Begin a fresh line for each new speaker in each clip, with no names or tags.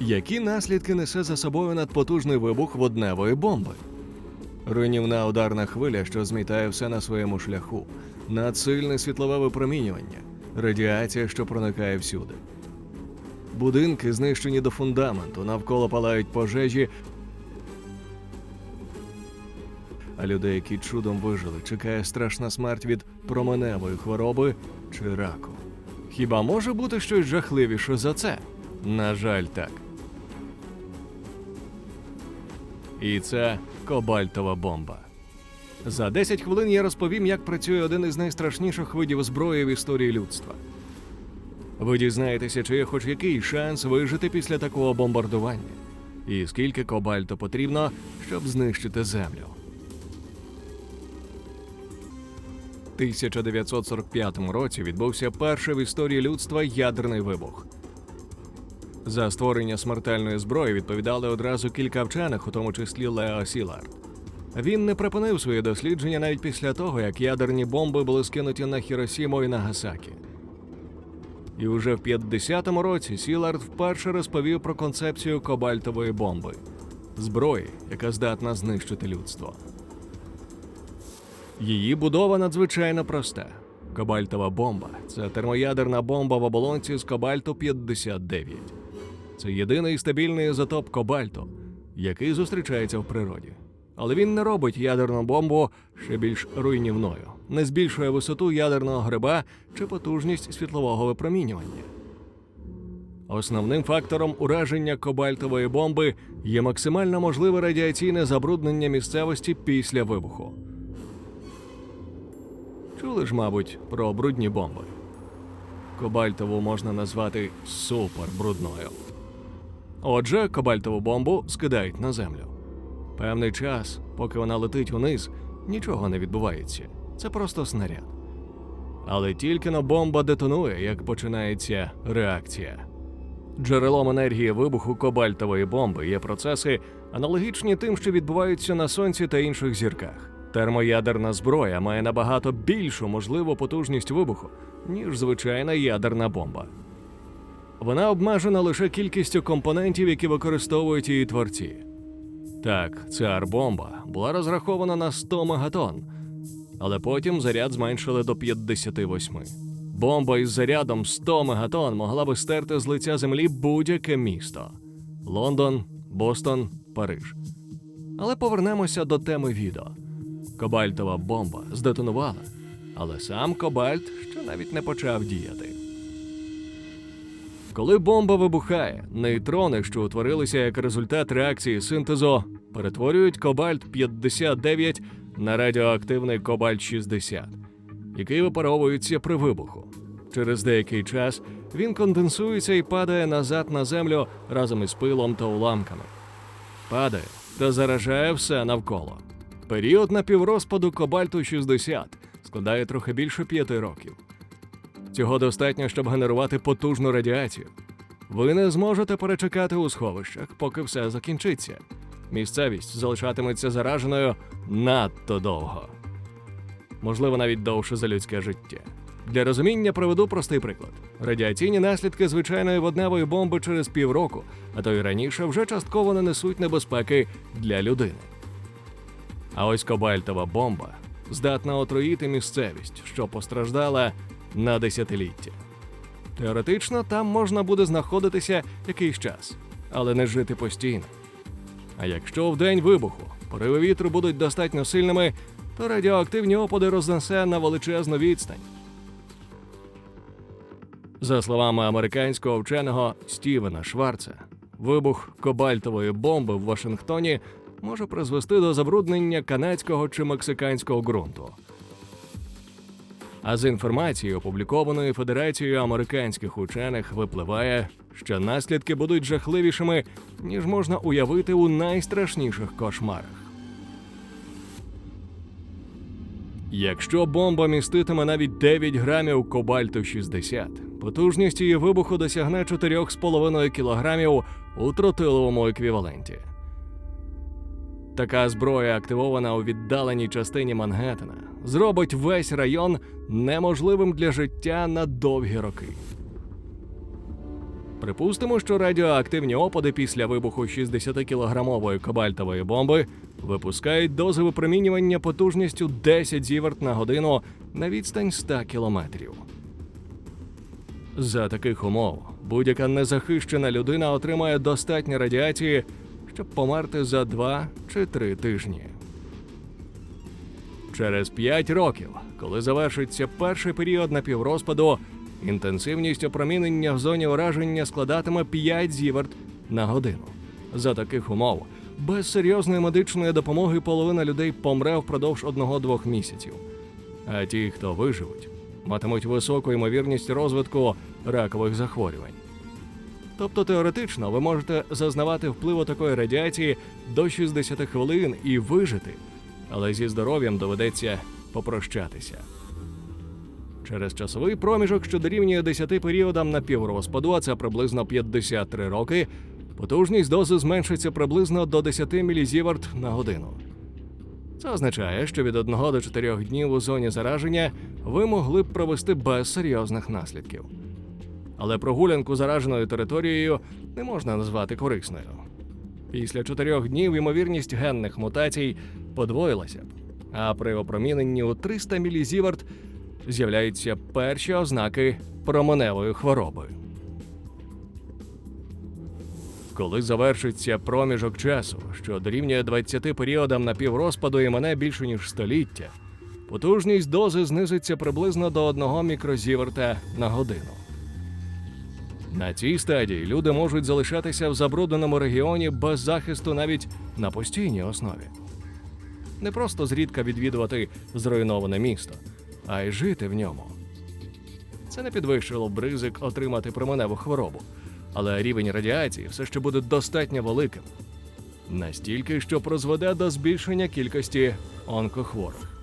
Які наслідки несе за собою надпотужний вибух водневої бомби? Руйнівна ударна хвиля, що змітає все на своєму шляху, надсильне світлове випромінювання, радіація, що проникає всюди. Будинки знищені до фундаменту, навколо палають пожежі, а людей, які чудом вижили, чекає страшна смерть від променевої хвороби чи раку. Хіба може бути щось жахливіше за це? На жаль, так. І це кобальтова бомба. За 10 хвилин я розповім, як працює один із найстрашніших видів зброї в історії людства. Ви дізнаєтеся, чи є хоч який шанс вижити після такого бомбардування, і скільки кобальту потрібно, щоб знищити землю. 1945 році відбувся перший в історії людства ядерний вибух. За створення смертельної зброї відповідали одразу кілька вчених, у тому числі Лео Сілард. Він не припинив свої дослідження навіть після того, як ядерні бомби були скинуті на Хіросіму і Нагасакі. І уже в 50-му році Сілард вперше розповів про концепцію кобальтової бомби зброї, яка здатна знищити людство. Її будова надзвичайно проста. Кобальтова бомба це термоядерна бомба в оболонці з кобальту 59. Це єдиний стабільний ізотоп кобальту, який зустрічається в природі. Але він не робить ядерну бомбу ще більш руйнівною, не збільшує висоту ядерного гриба чи потужність світлового випромінювання. Основним фактором ураження кобальтової бомби є максимально можливе радіаційне забруднення місцевості після вибуху. Чули ж, мабуть, про брудні бомби. Кобальтову можна назвати супербрудною. Отже, кобальтову бомбу скидають на землю. Певний час, поки вона летить униз, нічого не відбувається. Це просто снаряд. Але тільки но бомба детонує, як починається реакція. Джерелом енергії вибуху кобальтової бомби є процеси, аналогічні тим, що відбуваються на сонці та інших зірках. Термоядерна зброя має набагато більшу можливу потужність вибуху, ніж звичайна ядерна бомба. Вона обмежена лише кількістю компонентів, які використовують її творці. Так, ця арбомба була розрахована на 100 мегатон, але потім заряд зменшили до 58. Бомба із зарядом 100 мегатон могла би стерти з лиця землі будь-яке місто: Лондон, Бостон, Париж. Але повернемося до теми відео. Кобальтова бомба здетонувала, але сам Кобальт ще навіть не почав діяти. Коли бомба вибухає, нейтрони, що утворилися як результат реакції синтезу, перетворюють кобальт 59 на радіоактивний кобальт 60, який випаровується при вибуху. Через деякий час він конденсується і падає назад на землю разом із пилом та уламками. Падає та заражає все навколо. Період напіврозпаду кобальту 60 складає трохи більше п'яти років. Цього достатньо, щоб генерувати потужну радіацію. Ви не зможете перечекати у сховищах, поки все закінчиться. Місцевість залишатиметься зараженою надто довго. Можливо, навіть довше за людське життя. Для розуміння приведу простий приклад: радіаційні наслідки звичайної водневої бомби через півроку, а то й раніше вже частково не несуть небезпеки для людини. А ось кобальтова бомба здатна отруїти місцевість, що постраждала на десятиліття. Теоретично там можна буде знаходитися якийсь час, але не жити постійно. А якщо в день вибуху пориви вітру будуть достатньо сильними, то радіоактивні опади рознесе на величезну відстань. За словами американського вченого Стівена Шварца, вибух кобальтової бомби в Вашингтоні може призвести до забруднення канадського чи мексиканського ґрунту. А з інформації, опублікованої Федерацією американських учених, випливає, що наслідки будуть жахливішими, ніж можна уявити у найстрашніших кошмарах. Якщо бомба міститиме навіть 9 грамів кобальту 60, потужність її вибуху досягне 4,5 кілограмів у тротиловому еквіваленті. Така зброя, активована у віддаленій частині Мангеттена, зробить весь район неможливим для життя на довгі роки. Припустимо, що радіоактивні опади після вибуху 60-кілограмової кобальтової бомби випускають дози випромінювання потужністю 10 зіверт на годину на відстань 100 кілометрів. За таких умов будь-яка незахищена людина отримає достатньо радіації, щоб померти за 2 чи 3 тижні. Через 5 років, коли завершиться перший період напіврозпаду, інтенсивність опромінення в зоні ураження складатиме 5 зіверт на годину. За таких умов, без серйозної медичної допомоги половина людей помре впродовж одного-двох місяців. А ті, хто виживуть, матимуть високу ймовірність розвитку ракових захворювань. Тобто теоретично ви можете зазнавати впливу такої радіації до 60 хвилин і вижити, але зі здоров'ям доведеться попрощатися. Через часовий проміжок, що дорівнює 10 періодам напіврозпаду, а це приблизно 53 роки, потужність дози зменшиться приблизно до 10 мілізіверт на годину. Це означає, що від 1 до 4 днів у зоні зараження ви могли б провести без серйозних наслідків. Але прогулянку зараженою територією не можна назвати корисною. Після чотирьох днів ймовірність генних мутацій подвоїлася, а при опроміненні у 300 мілізіверт з'являються перші ознаки променевої хвороби. Коли завершиться проміжок часу, що дорівнює 20 періодам напіврозпаду і мене більше ніж століття, потужність дози знизиться приблизно до 1 мікрозіверта на годину. На цій стадії люди можуть залишатися в забрудненому регіоні без захисту навіть на постійній основі. Не просто зрідка відвідувати зруйноване місто, а й жити в ньому. Це не підвищило б ризик отримати променеву хворобу, але рівень радіації все ще буде достатньо великим. Настільки, що призведе до збільшення кількості онкохворих.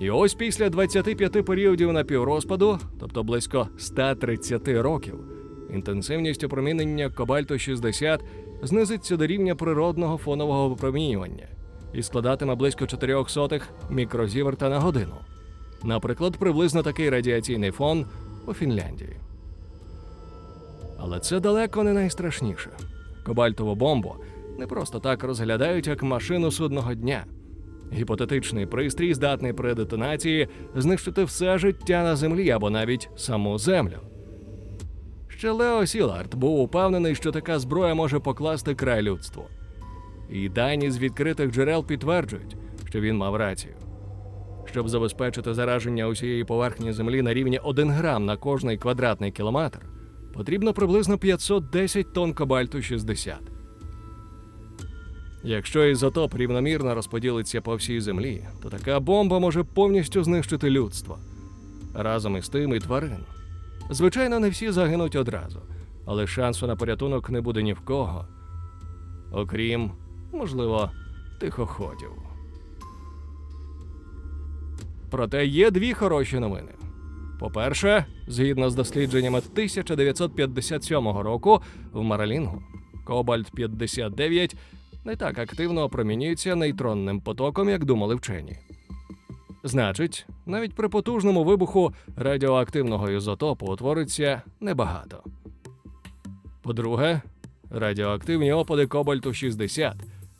І ось після 25 періодів напіврозпаду, тобто близько 130 років, інтенсивність опромінення кобальту 60 знизиться до рівня природного фонового випромінювання і складатиме близько 400 мікрозіверта на годину. Наприклад, приблизно такий радіаційний фон у Фінляндії. Але це далеко не найстрашніше. Кобальтову бомбу не просто так розглядають як машину судного дня. Гіпотетичний пристрій здатний при детонації знищити все життя на землі або навіть саму землю. Ще Лео Сілард був упевнений, що така зброя може покласти край людству. І дані з відкритих джерел підтверджують, що він мав рацію. Щоб забезпечити зараження усієї поверхні землі на рівні 1 грам на кожний квадратний кілометр, потрібно приблизно 510 тонн кобальту 60. Якщо ізотоп рівномірно розподілиться по всій землі, то така бомба може повністю знищити людство разом із тим і тварин. Звичайно, не всі загинуть одразу, але шансу на порятунок не буде ні в кого, окрім, можливо, тихоходів. Проте є дві хороші новини. По-перше, згідно з дослідженнями 1957 року в Маралінгу, Кобальт 59 не так активно опромінюється нейтронним потоком, як думали вчені. Значить, навіть при потужному вибуху радіоактивного ізотопу утвориться небагато. По-друге, радіоактивні опади кобальту 60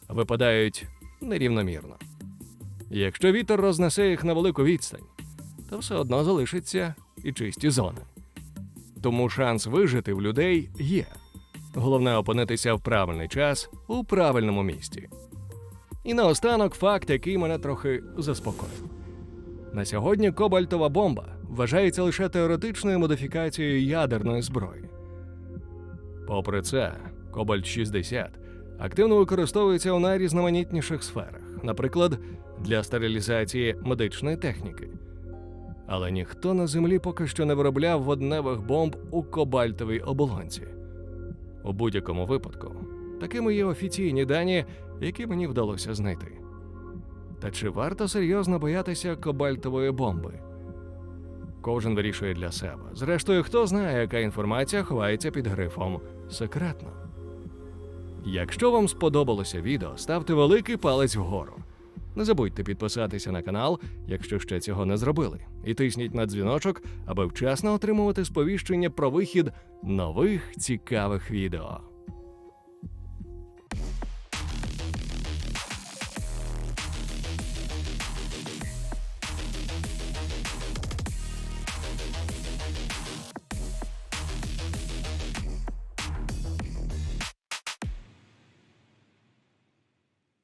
випадають нерівномірно. Якщо вітер рознесе їх на велику відстань, то все одно залишиться і чисті зони. Тому шанс вижити в людей є. Головне опинитися в правильний час у правильному місці. І наостанок факт, який мене трохи заспокоїв. На сьогодні кобальтова бомба вважається лише теоретичною модифікацією ядерної зброї. Попри це, Кобальт 60 активно використовується у найрізноманітніших сферах, наприклад, для стерилізації медичної техніки. Але ніхто на землі поки що не виробляв водневих бомб у кобальтовій оболонці. У будь-якому випадку, такими є офіційні дані, які мені вдалося знайти. Та чи варто серйозно боятися кобальтової бомби? Кожен вирішує для себе. Зрештою, хто знає, яка інформація ховається під грифом секретно. Якщо вам сподобалося відео, ставте великий палець вгору. Не забудьте підписатися на канал, якщо ще цього не зробили, і тисніть на дзвіночок, аби вчасно отримувати сповіщення про вихід нових цікавих відео.